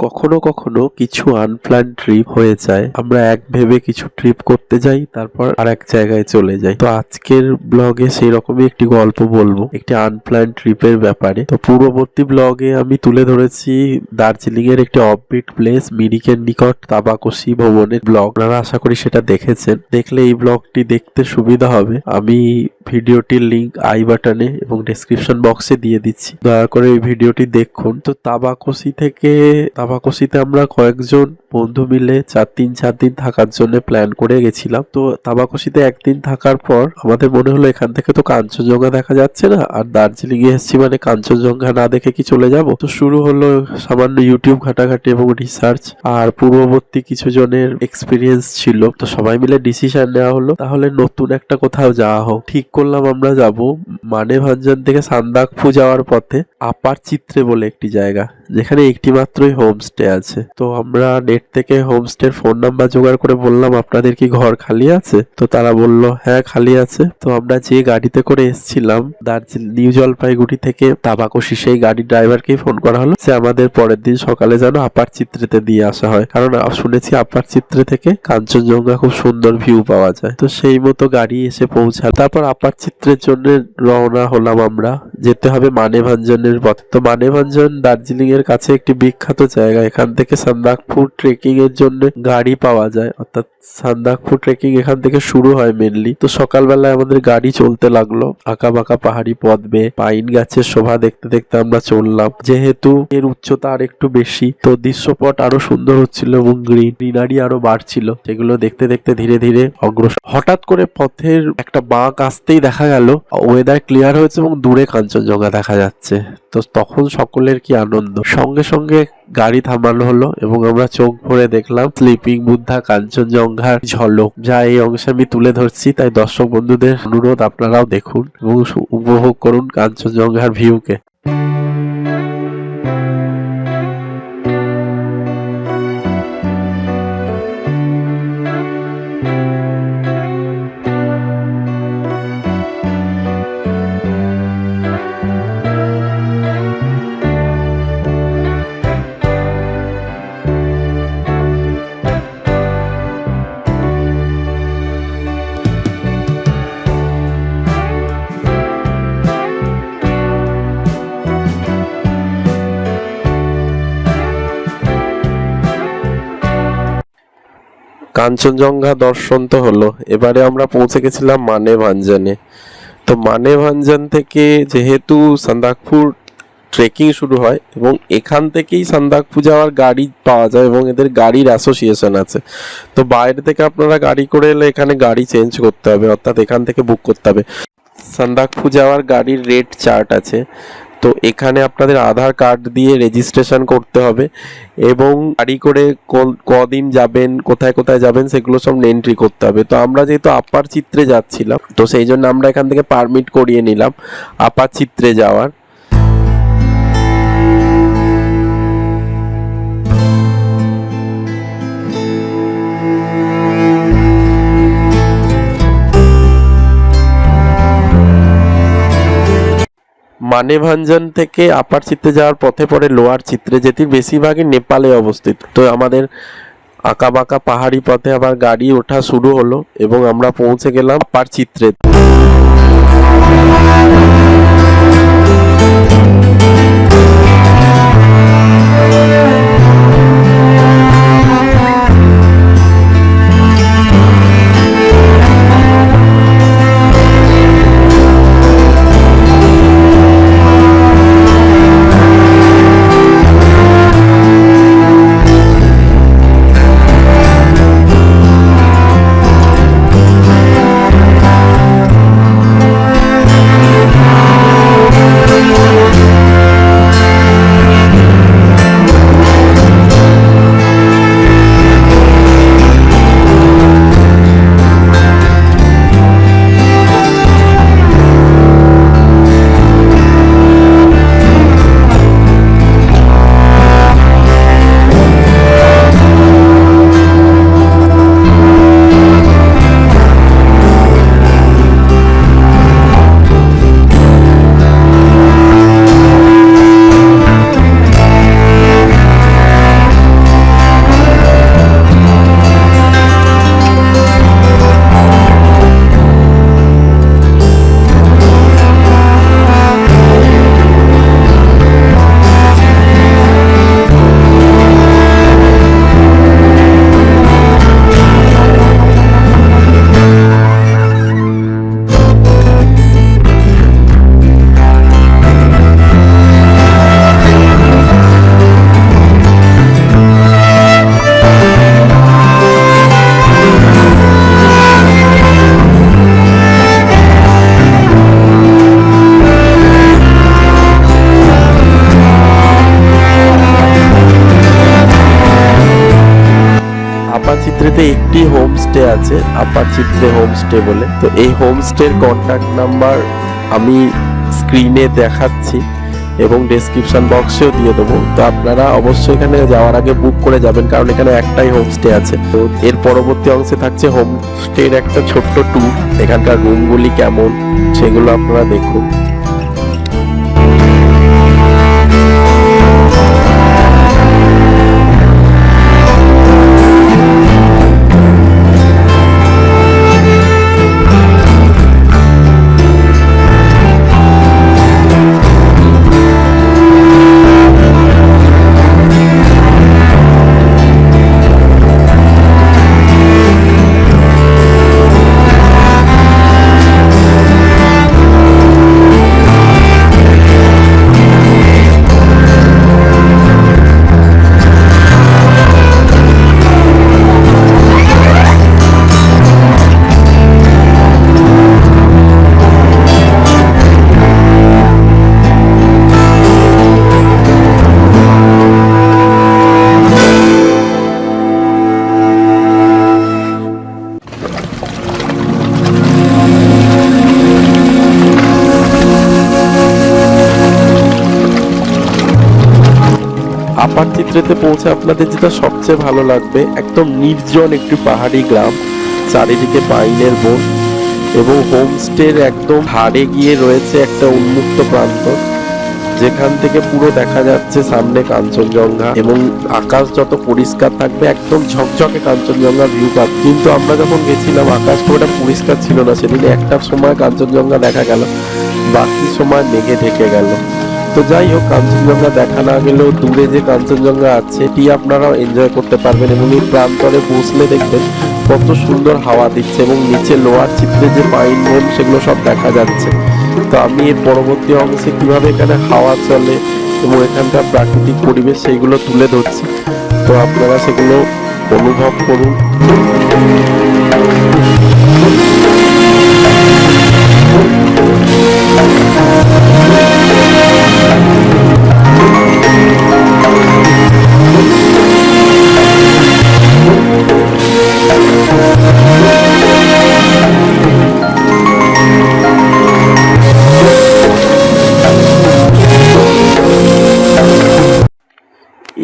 কখনো কখনো কিছু আনপ্ল্যান ট্রিপ হয়ে যায়। আমরা এক ভেবে কিছু ট্রিপ করতে যাই, তারপর আর এক জায়গায় চলে যাই। তো আজকের ব্লগে সেই রকমই একটি গল্প বলব, একটি আনপ্ল্যান ট্রিপের ব্যাপারে। তো পূর্ববর্তী ব্লগে আমি তুলে ধরেছি দার্জিলিং এর একটি অফবিট প্লেস মিরিকের নিকট তাবাকসি ভবনের ব্লগ আপনারা আশা করি সেটা দেখেছেন। দেখলে এই ব্লগটি দেখতে সুবিধা হবে। আমি ভিডিওটির লিংক আই বাটনে এবং ডেসক্রিপশন বক্সে দিয়ে দিচ্ছি। দয়া করে এই ভিডিওটি দেখুন। তো তাবাকসি থেকে তাবাকসিতে আমরা কয়েকজন বন্ধু মিলে চার দিন চার দিন থাকার জন্য প্ল্যান করে গেছিলাম। তো তাবাকসিতে একদিন থাকার পর আমাদের মনে হলো এখান থেকে তো কাঞ্চনজঙ্ঘা দেখা যাচ্ছে না, আর দার্জিলিং এ এসেছি মানে কাঞ্চনজঙ্ঘা না দেখে কি চলে যাব? তো শুরু হলো সামান্য ইউটিউব ঘাটাঘাটি এবং রিসার্চ আর পূর্ববর্তী কিছু জনের এক্সপিরিয়েন্স ছিল। তো সবাই মিলে ডিসিশন নেওয়া হলো। তাহলে নতুন একটা কোথাও যাওয়া হোক। ঠিক করলাম আমরা যাব মানে ভাঞ্জন থেকে সান্দাকফু যাওয়ার পথে আপার চিত্রে বলে একটি জায়গা, যেখানে একটি মাত্রই হোমস্টে আছে। তো আমরা নেট থেকে হোমস্টের ফোন নাম্বার জোগাড় করে বললাম, আপনাদের কি ঘর খালি আছে? তো তারা বলল হ্যাঁ খালি আছে। তো আমরা যে গাড়িতে করে এসেছিলাম, দার্জিলিং, নিউ জলপাইগুড়ি থেকে তাবাকশি, সেই গাড়ির ড্রাইভারকেই ফোন করা হলো। সে আমাদের পরের দিন সকালে যেন আপার চিত্রেতে দিয়ে আসা হয়। কারণ শুনেছি আপার চিত্রে থেকে কাঞ্চনজঙ্ঘা খুব সুন্দর ভিউ পাওয়া যায়। তো সেই মতো গাড়ি এসে পৌঁছায় তারপর আপার চিত্রের জন্য রওনা হলাম আমরা। যেতে হবে মানে মানেভাঞ্জনের পথে। তো মানে মানেভাঞ্জন দার্জিলিং এর কাছে একটি বিখ্যাত জায়গা। এখান থেকে সান্দাকপুর ট্রেকিং এর জন্য গাড়ি পাওয়া যায়। অর্থাৎ সান্দাকপুর ট্রেকিং এখান থেকে শুরু হয় মেনলি তো সকালবেলায় আমাদের গাড়ি চলতে লাগল। আঁকা বাঁকা পাহাড়ি পথ বেয়ে পাইন গাছের শোভা দেখতে দেখতে আমরা চললাম। যেহেতু এর উচ্চতা আর একটু বেশি, তো দৃশ্যপট আরও সুন্দর হচ্ছিল এবং গ্রিন গ্রিনারি আরও বাড়ছিল সেগুলো দেখতে দেখতে ধীরে ধীরে অগ্রসর। হঠাৎ করে পথের একটা বাঁক আসতেই দেখা গেল। ওয়েদার ক্লিয়ার হয়েছে এবং দূরে কাঞ্চনজঙ্ঘা দেখা যাচ্ছে। তো তখন সকলের কি আনন্দ? সঙ্গে সঙ্গে গাড়ি থামানো হলো এবং আমরা চোখ ভরে দেখলাম স্লিপিং বুদ্ধা কাঞ্চনজঙ্ঘার ঝলক, যা এই অংশে আমি তুলে ধরছি। তাই দর্শক বন্ধুদের অনুরোধ আপনারাও দেখুন এবং উপভোগ করুন কাঞ্চনজঙ্ঘার ভিউকে কাঞ্চনজঙ্ঘা দর্শন তো হলো। এবারে আমরা পৌঁছে গেছিলাম মানে ভাঞ্জানে তো মানে ভাঞ্জান থেকে যেহেতু সান্দাকপুর ট্রেকিং শুরু হয় এবং এখান থেকেই সান্দাকপু যাওয়ার গাড়ি পাওয়া যায় এবং এদের গাড়ির অ্যাসোসিয়েশন আছে। তো বাইরে থেকে আপনারা গাড়ি করে এলে এখানে গাড়ি চেঞ্জ করতে হবে, অর্থাৎ এখান থেকে বুক করতে হবে। সান্দাকপু যাওয়ার গাড়ির রেট চার্ট আছে। তো এখানে আপনাদের আধার কার্ড দিয়ে রেজিস্ট্রেশন করতে হবে এবং গাড়ি করে কদিন যাবেন, কোথায় কোথায় যাবেন সেগুলো সব এন্ট্রি করতে হবে। তো আমরা যেহেতু আপার চিত্রে যাচ্ছিলাম, তো সেই জন্য আমরা এখান থেকে পারমিট করিয়ে নিলাম, আপার চিত্রে যাওয়ার। মানেভাঞ্জন থেকে আপার চিত্রে যাওয়ার পথে পরে লোয়ার চিত্রে, যেটি বেশিরভাগই নেপালে অবস্থিত। তো আমাদের আঁকা বাঁকা পাহাড়ি পথে আবার গাড়ি ওঠা শুরু হলো এবং আমরা পৌঁছে গেলাম আপার চিত্রে। চিত্রেতে একটি হোমস্টে আছে আপার চিত্রে হোমস্টে বলে। তো এই হোমস্টের কন্ট্যাক্ট নাম্বার আমি স্ক্রিনে দেখাচ্ছি এবং ডেসক্রিপশন বক্সেও দিয়ে দেবো। তো আপনারা অবশ্যই এখানে যাওয়ার আগে বুক করে যাবেন, কারণ এখানে একটাই হোমস্টে আছে। তো এর পরবর্তী অংশে থাকছে হোমস্টের একটা ছোট্ট ট্যুর এখানকার রুমগুলি কেমন, সেগুলো আপনারা দেখুন। চিত্রেতে পৌঁছে আপনাদের যেটা সবচেয়ে ভালো লাগবে, একদম নির্জন একটি পাহাড়ি গ্রাম, চারিদিকে পাইনের বন এবং হোমস্টের একদম হাড়ে গিয়ে রয়েছে একটা উন্মুক্ত প্রান্ত। যেখান থেকে পুরো দেখা যাচ্ছে সামনে কাঞ্চনজঙ্ঘা এবং আকাশ যত পরিষ্কার থাকবে, একদম ঝকঝকে কাঞ্চনজঙ্ঘা ভিউ পাবে। কিন্তু আমরা যখন গেছিলাম, আকাশ একটা পরিষ্কার ছিল না। সেদিন একটা সময় কাঞ্চনজঙ্ঘা দেখা গেল, বাকি সময় মেঘে ঢেকে গেল। তো যাই হোক, কাঞ্চনজঙ্ঘা দেখা না গেলেও দূরে যে কাঞ্চনজঙ্ঘা আছে এটি আপনারাও এনজয় করতে পারবেন এবং এই প্রান্তরে বসলে দেখবেন কত সুন্দর হাওয়া দিচ্ছে এবং নিচে লোয়ার চিত্রে যে পাইন বন সেগুলো সব দেখা যাচ্ছে। তো আমি এর পরবর্তী অংশে কীভাবে এখানে হাওয়া চলে এবং এখানকার প্রাকৃতিক পরিবেশ সেইগুলো তুলে ধরছি, তো আপনারা সেগুলো অনুভব করুন।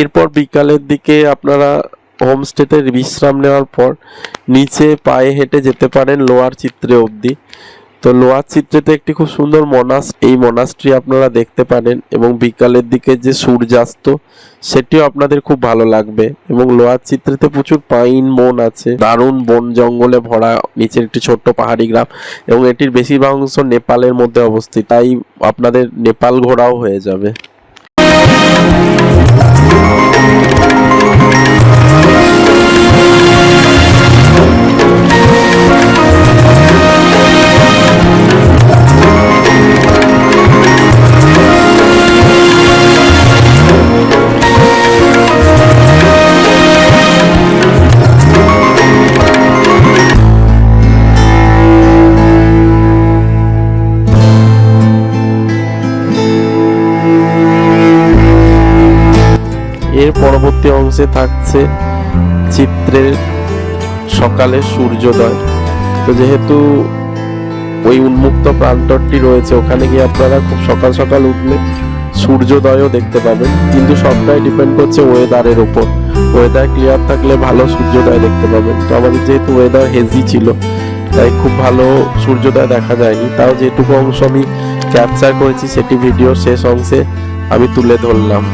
এরপর বিকালের দিকে আপনারা হোমস্টেতে বিশ্রাম নেওয়ার পর নিচে পায়ে হেঁটে যেতে পারেন লোয়ার চিত্রে অবধি। তো লোয়ার চিত্রেতে একটি খুব সুন্দর মনাস এই মনাস্ট্রি আপনারা দেখতে পারেন এবং বিকালের দিকে যে সূর্যাস্ত, সেটিও আপনাদের খুব ভালো লাগবে এবং লোয়ার চিত্রেতে প্রচুর পাইন বন আছে। দারুণ বন জঙ্গলে ভরা নিচের একটি ছোট্ট পাহাড়ি গ্রাম এবং এটির বেশিরভাগ অংশ নেপালের মধ্যে অবস্থিত। তাই আপনাদের নেপাল ঘোরাও হয়ে যাবে। অংশে থাকছে চিত্রের সকালে সূর্যোদয়। তো যেহেতু ওই উন্মুক্ত প্রান্তরটি রয়েছে, ওখানে গিয়ে আপনারা খুব সকাল সকাল উঠলে সূর্যোদয়ও দেখতে পাবেন। কিন্তু সবটাই ডিপেন্ড করছে ওয়েদারের উপর। ওয়েদার ক্লিয়ার থাকলে ভালো সূর্যোদয় দেখতে পাবেন। তো আমাদের যেহেতু ওয়েদার হেজি ছিল, তাই খুব ভালো সূর্যোদয় দেখা যায়নি। তাও যেটুকু অংশ আমি ক্যাপচার করেছি, সেটি ভিডিও শেষ অংশে আমি তুলে ধরলাম।